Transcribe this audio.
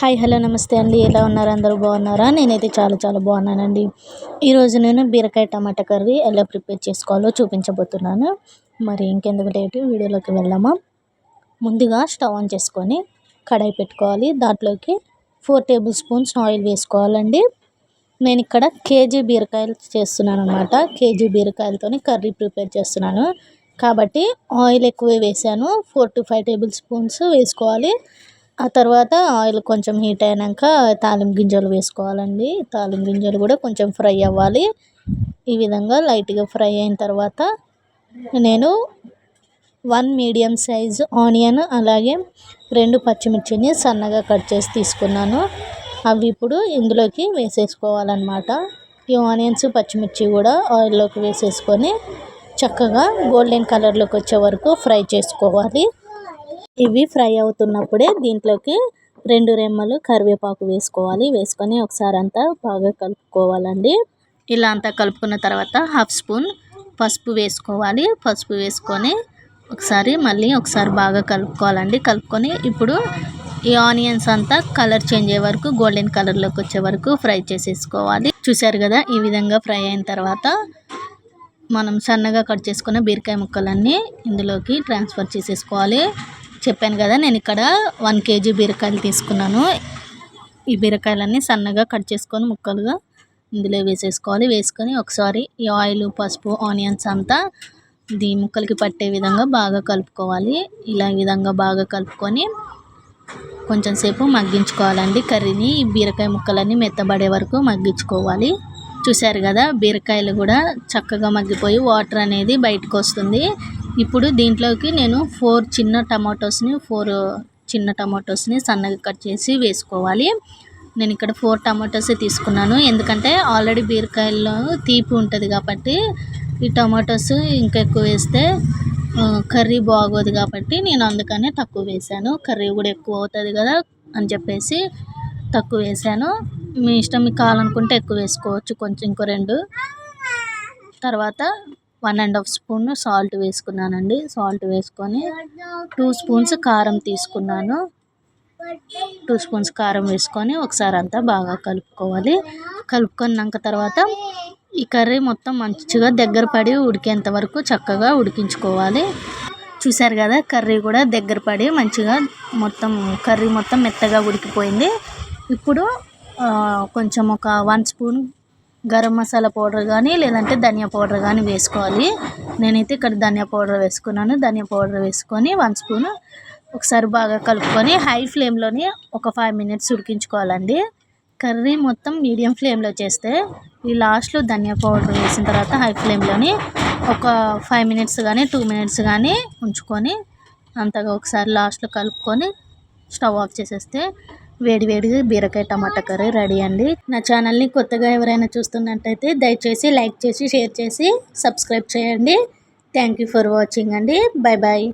Hi hello నమస్తే అండి. ఎలా ఉన్నారు? అందరూ బాగున్నారా? నేనైతే చాలా చాలా బాగున్నానండి. ఈరోజు నేను బీరకాయ టమాటా కర్రీ ఎలా ప్రిపేర్ చేసుకోవాలో చూపించబోతున్నాను. మరి ఇంకెందుకు లేటు? వీడియోలోకి వెళ్దామా? ముందుగా స్టవ్ ఆన్ చేసుకొని కడాయి పెట్టుకోవాలి. దాంట్లోకి ఫోర్ టేబుల్ స్పూన్స్ ఆయిల్ వేసుకోవాలండి. నేను ఇక్కడ కేజీ బీరకాయలు చేస్తున్నాను అనమాట కేజీ బీరకాయలతో కర్రీ ప్రిపేర్ చేస్తున్నాను. కాబట్టి ఆయిల్ ఎక్కువ వేసాను. Four to five tablespoons వేసుకోవాలి. ఆ తర్వాత ఆయిల్ కొంచెం హీట్ అయినాక తాలింపు గింజలు వేసుకోవాలండి. తాలింపు గింజలు కూడా కొంచెం ఫ్రై అవ్వాలి. ఈ విధంగా లైట్గా ఫ్రై అయిన తర్వాత నేను వన్ మీడియం సైజ్ ఆనియన్ అలాగే రెండు పచ్చిమిర్చిని సన్నగా కట్ చేసి తీసుకున్నాను. అవి ఇప్పుడు ఇందులోకి వేసేసుకోవాలన్నమాట. ఈ ఆనియన్స్ పచ్చిమిర్చి కూడా ఆయిల్లోకి వేసేసుకొని చక్కగా గోల్డెన్ కలర్లోకి వచ్చే వరకు ఫ్రై చేసుకోవాలి. ఇవి ఫ్రై అవుతున్నప్పుడే దీంట్లోకి రెండు రెమ్మలు కరివేపాకు వేసుకోవాలి. వేసుకొని ఒకసారి అంతా బాగా కలుపుకోవాలండి. ఇలా అంతా కలుపుకున్న తర్వాత హాఫ్ స్పూన్ పసుపు వేసుకోవాలి. పసుపు వేసుకొని ఒకసారి మళ్ళీ ఒకసారి బాగా కలుపుకోవాలండి. కలుపుకొని ఇప్పుడు ఈ ఆనియన్స్ అంతా కలర్ చేంజ్ అయ్యే వరకు గోల్డెన్ కలర్లోకి వచ్చే వరకు ఫ్రై చేసేసుకోవాలి. చూసారు కదా ఈ విధంగా ఫ్రై అయిన తర్వాత మనం సన్నగా కట్ చేసుకున్న బీరకాయ ముక్కలన్నీ ఇందులోకి ట్రాన్స్ఫర్ చేసేసుకోవాలి. చెప్పాను కదా నేను ఇక్కడ వన్ కేజీ బీరకాయలు తీసుకున్నాను. ఈ బీరకాయలన్నీ సన్నగా కట్ చేసుకొని ముక్కలుగా ఇందులో వేసేసుకోవాలి. వేసుకొని ఒకసారి ఈ ఆయిల్ పసుపు ఆనియన్స్ అంతా దీ ముక్కలకి పట్టే విధంగా బాగా కలుపుకోవాలి. ఇలా విధంగా బాగా కలుపుకొని కొంచెం సేపు మగ్గించుకోవాలండి. కర్రీని ఈ బీరకాయ ముక్కలన్నీ మెత్తబడే వరకు మగ్గించుకోవాలి. చూశారు కదా బీరకాయలు కూడా చక్కగా మగ్గిపోయి వాటర్ అనేది బయటకు వస్తుంది. ఇప్పుడు దీంట్లోకి నేను ఫోర్ చిన్న టమాటోస్ని ఫోర్ చిన్న టమాటోస్ని సన్నగా కట్ చేసి వేసుకోవాలి. నేను ఇక్కడ ఫోర్ టమాటోసే తీసుకున్నాను. ఎందుకంటే ఆల్రెడీ బీరకాయల్లో తీపి ఉంటుంది కాబట్టి ఈ టమాటోస్ ఇంకా ఎక్కువ వేస్తే కర్రీ బాగోదు కాబట్టి నేను అందుకనే తక్కువ వేసాను కర్రీ కూడా ఎక్కువ అవుతుంది కదా అని చెప్పేసి తక్కువ వేసాను మీ ఇష్టం మీకు కావాలనుకుంటే ఎక్కువ వేసుకోవచ్చు. కొంచెం ఇంకో రెండు. తర్వాత one and half spoon salt వేసుకున్నానండి. సాల్ట్ వేసుకొని టూ స్పూన్స్ కారం తీసుకున్నాను. టూ స్పూన్స్ కారం వేసుకొని ఒకసారి అంతా బాగా కలుపుకోవాలి. కలుపుకున్నాక తర్వాత ఈ కర్రీ మొత్తం మంచిగా దగ్గర పడి ఉడికేంత వరకు చక్కగా ఉడికించుకోవాలి. చూసారు కదా కర్రీ కూడా దగ్గర పడి మంచిగా మొత్తం కర్రీ మొత్తం మెత్తగా ఉడికిపోయింది. ఇప్పుడు కొంచెం ఒక one spoon garam masala powder కానీ లేదంటే ధనియా పౌడర్ కానీ వేసుకోవాలి. నేనైతే ఇక్కడ ధనియా పౌడర్ వేసుకున్నాను. ధనియా పౌడర్ వేసుకొని వన్ స్పూన్ ఒకసారి బాగా కలుపుకొని హై ఫ్లేమ్లోని ఒక ఫైవ్ మినిట్స్ ఉడికించుకోవాలండి. కర్రీ మొత్తం మీడియం ఫ్లేమ్లో చేస్తే ఈ లాస్ట్లో ధనియా పౌడర్ వేసిన తర్వాత హై ఫ్లేమ్లోని ఒక ఫైవ్ మినిట్స్ కానీ టూ మినిట్స్ కానీ ఉంచుకొని అంతగా ఒకసారి లాస్ట్లో కలుపుకొని స్టవ్ ఆఫ్ చేసేస్తే వేడివేడి బీరకాయ టమాటా కర్రీ రెడీ అండి. నా ఛానల్ని కొత్తగా ఎవరైనా చూస్తున్నట్టయితే దయచేసి లైక్ చేసి షేర్ చేసి సబ్స్క్రైబ్ చేయండి. థ్యాంక్ యూ ఫర్ వాచింగ్ అండి. Bye bye